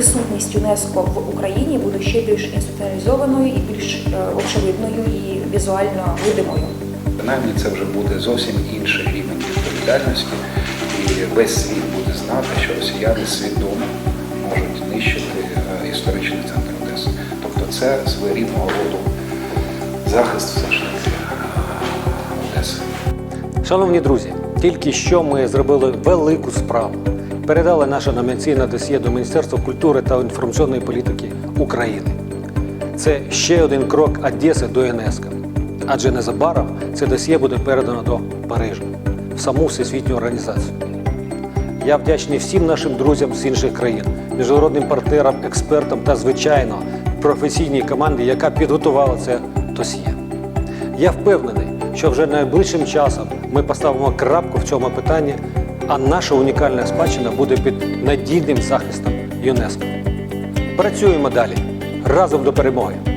присутність ЮНЕСКО в Україні буде ще більш інституціалізованою і більш е, очевидною і візуально видимою. Принаймні це вже буде зовсім інший рівень відповідальності, і весь світ буде знати, що росіяни свідомо можуть нищити е, історичний центр Одеси. Тобто це своєрідного роду захист все ж таки е, Одеси. Шановні друзі, тільки що ми зробили велику справу. Передали наше номінаційне досьє до Міністерства культури та інформаційної політики України. Це ще один крок Одеси до ЮНЕСКО. Адже незабаром це досьє буде передано до Парижа, в саму всесвітню організацію. Я вдячний всім нашим друзям з інших країн, міжнародним партнерам, експертам та, звичайно, професійній команді, яка підготувала це досьє. Я впевнений, що вже найближчим часом ми поставимо крапку в цьому питанні, а наша унікальна спадщина буде під надійним захистом ЮНЕСКО. Працюємо далі разом до перемоги.